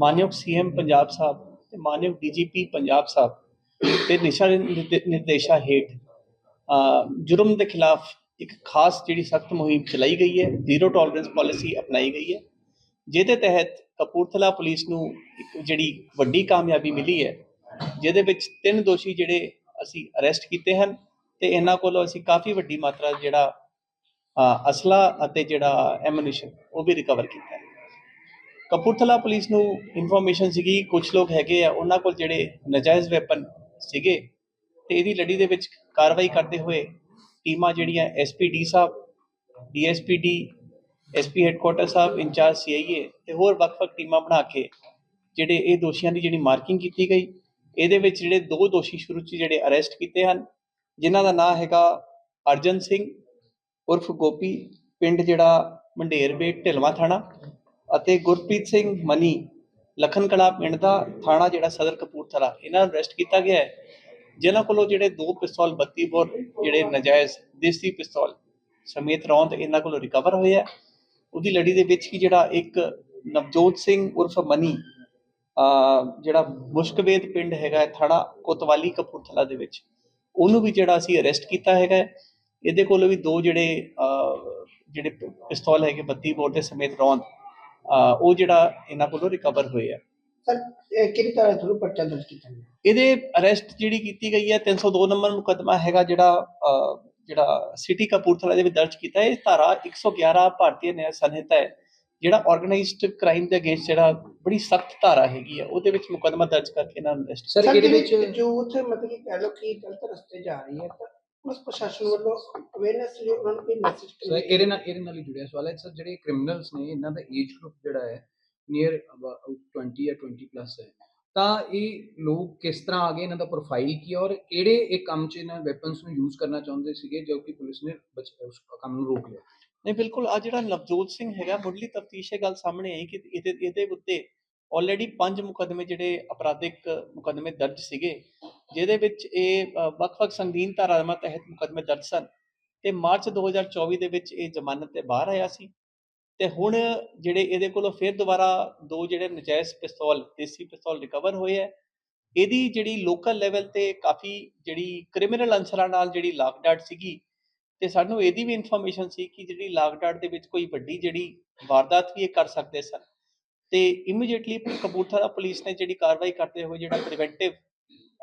ਮਾਨਯੋਗ ਸੀਐਮ ਪੰਜਾਬ ਸਾਹਿਬ ਤੇ ਮਾਨਯੋਗ ਡੀਜੀਪੀ ਪੰਜਾਬ ਸਾਹਿਬ ਦੇ ਨਿਸ਼ਾ ਨਿਰਦੇ- ਨਿਰਦੇਸ਼ਾ ਹੇਠ ਜੁਰਮ ਦੇ ਖਿਲਾਫ ਇੱਕ ਖਾਸ ਜਿਹੜੀ ਸਖਤ ਮੁਹਿੰਮ ਚਲਾਈ ਗਈ ਹੈ ਜ਼ੀਰੋ ਟੋਲਰੈਂਸ ਪਾਲਿਸੀ ਅਪਣਾਈ ਗਈ ਹੈ ਜਿਹਦੇ ਤਹਿਤ ਕਪੂਰਥਲਾ ਪੁਲਿਸ ਨੂੰ ਇੱਕ ਜਿਹੜੀ ਵੱਡੀ ਕਾਮਯਾਬੀ ਮਿਲੀ ਹੈ ਜਿਹਦੇ ਵਿੱਚ ਤਿੰਨ ਦੋਸ਼ੀ ਜਿਹੜੇ ਅਸੀਂ ਅਰੈਸਟ ਕੀਤੇ ਹਨ ਤੇ ਇਹਨਾਂ ਕੋਲੋਂ ਅਸੀਂ ਕਾਫੀ ਵੱਡੀ ਮਾਤਰਾ ਜਿਹੜਾ ਅਸਲਾ ਅਤੇ ਜਿਹੜਾ ਐਮੂਨੀਸ਼ਨ ਉਹ ਵੀ ਰਿਕਵਰ ਕੀਤਾ ਹੈ ਕਪੂਰਥਲਾ ਪੁਲਿਸ ਨੂੰ ਇਨਫੋਰਮੇਸ਼ਨ ਸੀਗੀ ਕੁਝ ਲੋਕ ਹੈਗੇ ਆ, ਉਹਨਾਂ ਕੋਲ ਜਿਹੜੇ ਨਜਾਇਜ਼ ਵੈਪਨ ਸੀਗੇ, ਤੇ ਇਹਦੀ ਲੜੀ ਦੇ ਵਿੱਚ ਕਾਰਵਾਈ ਕਰਦੇ ਹੋਏ ਟੀਮਾਂ ਜਿਹੜੀਆਂ ਐਸਪੀਡੀ ਸਾਹਿਬ ਡੀਐਸਪੀਡੀ ਐਸਪੀ ਹੈੱਡਕੁਆਟਰ ਸਾਹਿਬ, ਇੰਚਾਰਜ ਸੀਆਈਏ ਤੇ ਹੋਰ ਵੱਖ-ਵੱਖ ਟੀਮਾਂ ਬਣਾ ਕੇ ਜਿਹੜੇ ਇਹ ਦੋਸ਼ੀਆਂ ਦੀ ਜਿਹੜੀ ਮਾਰਕਿੰਗ ਕੀਤੀ ਗਈ, ਇਹਦੇ ਵਿੱਚ ਜਿਹੜੇ ਦੋ ਦੋਸ਼ੀ ਸ਼ੁਰੂ 'ਚ ਜਿਹੜੇ ਅਰੈਸਟ ਕੀਤੇ ਹਨ, ਜਿਨ੍ਹਾਂ ਦਾ ਨਾਮ ਹੈਗਾ ਅਰਜਨ ਸਿੰਘ ਉਰਫ ਗੋਪੀ, ਪਿੰਡ ਜਿਹੜਾ ਮੰਡੇਰ ਬੇਟ ਢਿਲਵਾ ਥਾਣਾ ਅਤੇ ਗੁਰਪ੍ਰੀਤ ਸਿੰਘ ਮਨੀ ਲਖਨ ਕਲਾ ਪਿੰਡ ਦਾ ਥਾਣਾ ਜਿਹੜਾ ਸਦਰ ਕਪੂਰਥਲਾ, ਇਹਨਾਂ ਨੂੰ ਅਰੈਸਟ ਕੀਤਾ ਗਿਆ ਹੈ। ਜਿਨ੍ਹਾਂ ਕੋਲੋਂ ਜਿਹੜੇ ਦੋ ਪਿਸਤੌਲ 32 ਬੋਰ ਜਿਹੜੇ ਨਜਾਇਜ਼ ਦੇਸੀ ਪਿਸਤੌਲ ਸਮੇਤ ਰੌਂਦ ਇਹਨਾਂ ਕੋਲੋਂ ਰਿਕਵਰ ਹੋਇਆ ਉਹਦੀ ਲੜੀ ਦੇ ਵਿੱਚ ਹੀ ਜਿਹੜਾ ਇੱਕ ਨਵਜੋਤ ਸਿੰਘ ਉਰਫ ਮਨੀ ਜਿਹੜਾ ਮੁਸ਼ਕਵੇਦ ਪਿੰਡ ਹੈਗਾ ਥਾਣਾ ਕੋਤਵਾਲੀ ਕਪੂਰਥਲਾ ਦੇ ਵਿੱਚ, ਉਹਨੂੰ ਵੀ ਜਿਹੜਾ ਅਸੀਂ ਅਰੈਸਟ ਕੀਤਾ ਹੈਗਾ ਇਹਦੇ ਕੋਲੋਂ ਵੀ ਦੋ ਜਿਹੜੇ ਜਿਹੜੇ ਪਿਸਤੌਲ ਹੈਗੇ 32 ਬੋਰ ਦੇ ਸਮੇਤ ਰੌਂਦ ਉਹ ਜਿਹੜਾ ਇਹਨਾਂ ਕੋਲੋਂ ਰਿਕਵਰ ਹੋਏ ਆ। ਸਰ ਕਿਹੜੀ ਤਰ੍ਹਾਂ ਤੁਹਾਨੂੰ ਪਰਚਾ ਦਰਜ ਕੀਤਾ ਗਿਆ? ਇਹਦੇ ਅਰੈਸਟ ਜਿਹੜੀ ਕੀਤੀ ਗਈ ਹੈ 302 ਨੰਬਰ ਮੁਕੱਦਮਾ ਹੈਗਾ ਜਿਹੜਾ ਜਿਹੜਾ ਸਿਟੀ ਕਪੂਰਥਲਾ ਦੇ ਵਿੱਚ ਦਰਜ ਕੀਤਾ। ਹੈ ਇਹ ਧਾਰਾ 111 ਭਾਰਤੀ ਨਿਆਂ ਸੰਹਿਤਾ ਹੈ ਜਿਹੜਾ ਆਰਗੇਨਾਈਜ਼ਡ ਕ੍ਰਾਈਮ ਦੇ ਅਗੇਂਸਟ ਜਿਹੜਾ ਬੜੀ ਸਖਤ ਧਾਰਾ ਹੈਗੀ ਹੈ ਉਹਦੇ ਵਿੱਚ ਮੁਕੱਦਮਾ ਦਰਜ ਕਰਕੇ ਇਹਨਾਂ ਨੂੰ ਅਰੈਸਟ ਸਰ ਇਹਦੇ ਵਿੱਚ? ਯੂਥ ਮਤਲਬ ਕਿ ਕਹਿ ਲਓ ਕਿ ਗਲਤ ਰਸਤੇ ਜਾ ਰਹੀ ਹੈ ਤਾਂ ਉਸ ਪ੍ਰਸ਼ਾਸਨ ਵੱਲੋਂ ਅਵੇਅਰਨੈਸ ਲਈ ਉਹਨਾਂ ਨੂੰ ਕੋਈ ਮੈਸੇਜ ਸਰ ਇਹਦੇ ਨਾਲ ਇਹਦੇ ਨਾਲ ਹੀ ਜੁੜਿਆ? ਸਵਾਲ ਹੈ ਸਰ ਜਿਹੜੇ ਕ੍ਰਿਮੀਨਲਸ ਨੇ ਇਹਨਾਂ ਦਾ ਏਜ ਗਰੁੱਪ ਜਿਹੜਾ ਹੈ ਨੀਅਰ 20 ਜਾਂ 20 ਪਲੱਸ ਹੈ। ਤਾਂ ਇਹ ਲੋਕ ਕਿਸ ਤਰ੍ਹਾਂ ਆ ਗਏ ਇਹਨਾਂ ਦਾ ਪ੍ਰੋਫਾਈਲ ਕੀ ਹੈ ਔਰ ਕਿਹੜੇ ਇਹ ਕੰਮ 'ਚ ਇਹਨਾਂ ਵੈਪਨਸ ਨੂੰ ਯੂਜ਼ ਕਰਨਾ ਚਾਹੁੰਦੇ ਸੀਗੇ ਜੋ ਕਿ ਪੁਲਿਸ ਨੇ ਬਚ- ਉਸ ਕੰਮ ਨੂੰ ਰੋਕ ਲਿਆ? ਨਹੀਂ ਬਿਲਕੁਲ ਆ ਜਿਹੜਾ ਨਵਜੋਤ ਸਿੰਘ ਹੈਗਾ ਮੁੱਢਲੀ ਤਫਤੀਸ਼ ਇਹ ਗੱਲ ਸਾਹਮਣੇ ਆਈ ਕਿ ਇਹਦੇ ਇਹਦੇ ਉੱਤੇ ਆਲਰੇਡੀ ਪੰਜ ਮੁਕੱਦਮੇ ਜਿਹੜੇ ਅਪਰਾਧਿਕ ਮੁਕੱਦਮੇ ਦਰਜ ਸੀਗੇ। ਜਿਹਦੇ ਵਿੱਚ ਇਹ ਵੱਖ-ਵੱਖ ਸੰਗੀਨ ਧਾਰਾਵਾਂ ਤਹਿਤ ਮੁਕੱਦਮੇ ਦਰਜ ਸਨ ਤੇ ਮਾਰਚ 2024 ਦੇ ਵਿੱਚ ਇਹ ਜ਼ਮਾਨਤ ਤੇ ਬਾਹਰ ਆਇਆ ਸੀ ਤੇ ਹੁਣ ਜਿਹੜੇ ਇਹਦੇ ਕੋਲੋਂ ਫਿਰ ਦੁਬਾਰਾ ਦੋ ਜਿਹੜੇ ਨਜਾਇਜ਼ ਪਿਸਤੌਲ, ਦੇਸੀ ਪਿਸਤੌਲ ਰਿਕਵਰ ਹੋਏ ਹੈ, ਇਹਦੀ ਜਿਹੜੀ ਲੋਕਲ ਲੈਵਲ ਤੇ ਕਾਫੀ ਜਿਹੜੀ ਕ੍ਰਿਮੀਨਲ ਅੰਸਰਾਂ ਨਾਲ ਜਿਹੜੀ ਲਾਕਡਾਟ ਸੀਗੀ ਤੇ ਸਾਨੂੰ ਇਹਦੀ ਵੀ ਇਨਫੋਰਮੇਸ਼ਨ ਸੀ ਕਿ ਜਿਹੜੀ ਲਾਕਡਾਟ ਦੇ ਵਿੱਚ ਕੋਈ ਵੱਡੀ ਜਿਹੜੀ ਵਾਰਦਾਤ ਵੀ ਇਹ ਕਰ ਸਕਦੇ ਸਨ ਤੇ ਇਮੀਡੀਏਟਲੀ ਕਪੂਰਥਲਾ ਪੁਲਿਸ ਨੇ ਜਿਹੜੀ ਕਾਰਵਾਈ ਕਰਦੇ ਹੋਏ ਜਿਹੜਾ ਪ੍ਰੀਵੈਂਟਿਵ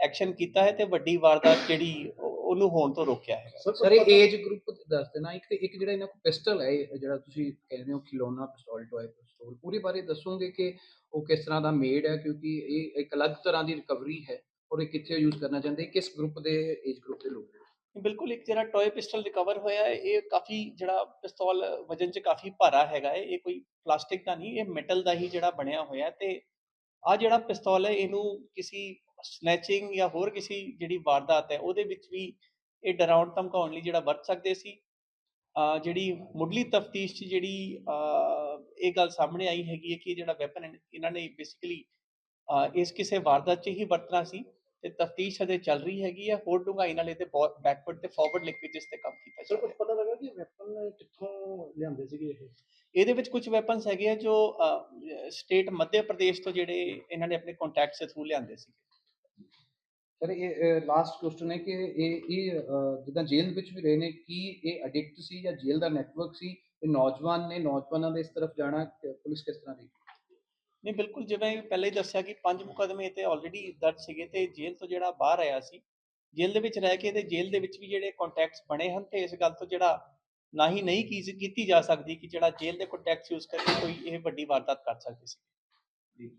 ਐਕਸ਼ਨ ਕੀਤਾ ਹੈ ਤੇ ਵੱਡੀ ਵਾਰਦਾਤ ਜਿਹੜੀ ਉਹ- ਉਹਨੂੰ ਹੋਣ ਤੋਂ ਰੋਕਿਆ ਹੈ ਸਰ ਇਹ ਏਜ ਗਰੁੱਪ ਦੱਸ ਦੇਣਾ ਇੱਕ ਇੱਕ ਜਿਹੜਾ ਇਹਨਾਂ ਕੋਲ ਪਿਸਟਲ ਹੈ ਇਹ ਜਿਹੜਾ ਤੁਸੀਂ ਕਹਿੰਦੇ ਹੋ ਖਿਲੌਣਾ ਪਿਸਤੌਲ ਟੋਏ ਪਿਸਤੌਲ ਪੂਰੀ ਬਾਰੇ ਦੱਸੋਗੇ ਕਿ ਉਹ ਕਿਸ ਤਰ੍ਹਾਂ ਦਾ ਮੇਡ ਹੈ ਕਿਉਂਕਿ ਇਹ ਇੱਕ ਅਲੱਗ ਤਰ੍ਹਾਂ ਦੀ ਰਿਕਵਰੀ ਹੈ ਔਰ ਇਹ ਕਿੱਥੇ ਯੂਜ਼ ਕਰਨਾ ਚਾਹੁੰਦੇ ਕਿਸ ਗਰੁੱਪ ਦੇ ਏਜ ਗਰੁੱਪ ਦੇ ਲੋਕ ਨੇ? ਬਿਲਕੁਲ ਇੱਕ ਜਿਹੜਾ ਟੋਏ ਪਿਸਟਲ ਰਿਕਵਰ ਹੋਇਆ ਹੈ ਇਹ ਕਾਫੀ ਜਿਹੜਾ ਪਿਸਤੌਲ ਵਜਨ 'ਚ ਕਾਫੀ ਭਾਰਾ ਹੈਗਾ ਹੈ ਇਹ ਕੋਈ ਪਲਾਸਟਿਕ ਦਾ ਨਹੀਂ ਇਹ ਮੈਟਲ ਦਾ ਹੀ ਜਿਹੜਾ ਬਣਿਆ ਹੋਇਆ ਤੇ ਆ ਜਿਹੜਾ ਪਿਸਤੌਲ ਹੈ ਇਹਨੂੰ ਕਿਸੇ ਸਨੈਚਿੰਗ ਜਾਂ ਹੋਰ ਕਿਸੇ ਜਿਹੜੀ ਵਾਰਦਾਤ ਹੈ ਉਹਦੇ ਵਿੱਚ ਵੀ ਇਹ ਡਰਾਉਣ ਧਮਕਾਉਣ ਲਈ ਜਿਹੜਾ ਵਰਤ ਸਕਦੇ ਸੀ। ਜਿਹੜੀ ਮੁੱਢਲੀ ਤਫਤੀਸ਼ 'ਚ ਜਿਹੜੀ ਇਹ ਗੱਲ ਸਾਹਮਣੇ ਆਈ ਹੈਗੀ ਹੈ ਕਿ ਜਿਹੜਾ ਵੈਪਨ ਇਹਨਾਂ ਨੇ ਬੇਸਿਕਲੀ ਇਸ ਕਿਸੇ ਵਾਰਦਾਤ 'ਚ ਹੀ ਵਰਤਣਾ ਸੀ ਤੇ ਤਫਤੀਸ਼ ਅਜੇ ਚੱਲ ਰਹੀ ਹੈਗੀ ਹੈ। ਹੋਰ ਡੂੰਘਾਈ ਨਾਲ ਇਹਦੇ ਬੈਕਵਰਡ ਤੇ ਫਾਰਵਰਡ ਲਿੰਕੇजेस ਤੇ ਕੰਮ ਕੀਤਾ ਜਾ ਰਿਹਾ ਹੈ। ਪਤਾ ਲੱਗਾ ਕਿ ਵੈਪਨ ਕਿੱਥੋਂ ਲਿਆਂਦੇ ਸੀਗੇ ਇਹ? ਇਹਦੇ ਵਿੱਚ ਕੁਝ ਵੈਪਨਸ ਹੈਗੇ ਆ ਜੋ ਸਟੇਟ ਮੱਧ ਪ੍ਰਦੇਸ਼ ਤੋਂ ਜਿਹੜੇ ਇਹਨਾਂ ਨੇ ਆਪਣੇ ਕੰਟੈਕਟਸ ਦੇ ਥਰੂ ਲਿਆਂਦੇ ਸੀ ਸਰ ਇਹ ਲਾਸਟ ਕੁਐਸਚਨ ਹੈ ਕਿ ਇਹ ਇਹ ਜਿੱਦਾਂ ਜੇਲ੍ਹ ਵਿੱਚ ਵੀ ਰਹੇ ਨੇ ਕੀ ਇਹ ਐਡਿਕਟ ਸੀ ਜਾਂ ਜੇਲ੍ਹ ਦਾ ਨੈਟਵਰਕ ਸੀ? ਇਹ ਨੌਜਵਾਨ ਨੇ ਨੌਜਵਾਨਾਂ ਦੇ ਇਸ ਤਰਫ ਜਾਣਾ ਪੁਲਿਸ ਕਿਸ ਤਰ੍ਹਾਂ ਦੀ ਨਹੀਂ ਬਿਲਕੁਲ ਜਿਵੇਂ ਪਹਿਲਾਂ ਹੀ ਦੱਸਿਆ ਕਿ ਪੰਜ ਮੁਕਦਮੇ ਤੇ ਆਲਰੇਡੀ ਦਰਜ ਸੀਗੇ ਤੇ ਜੇਲ੍ਹ ਤੋਂ ਜਿਹੜਾ ਬਾਹਰ ਆਇਆ ਸੀ ਜੇਲ੍ਹ ਦੇ ਵਿੱਚ ਰਹਿ ਕੇ ਤੇ ਜੇਲ੍ਹ ਦੇ ਵਿੱਚ ਵੀ ਜਿਹੜੇ ਕੰਟੈਕਟਸ ਬਣੇ ਹਨ ਤੇ ਇਸ ਗੱਲ ਤੋਂ ਜਿਹੜਾ ਨਾ ਹੀ ਨਹੀਂ ਕੀ- ਕੀਤੀ ਜਾ ਸਕਦੀ ਕਿ ਜਿਹੜਾ ਜੇਲ੍ਹ ਦੇ ਕੰਟੈਕਟਸ ਯੂਜ਼ ਕਰਕੇ ਕੋਈ ਇਹ ਵੱਡੀ ਵਾਰਦਾਤ ਕਰ ਸਕਦੇ ਸੀ।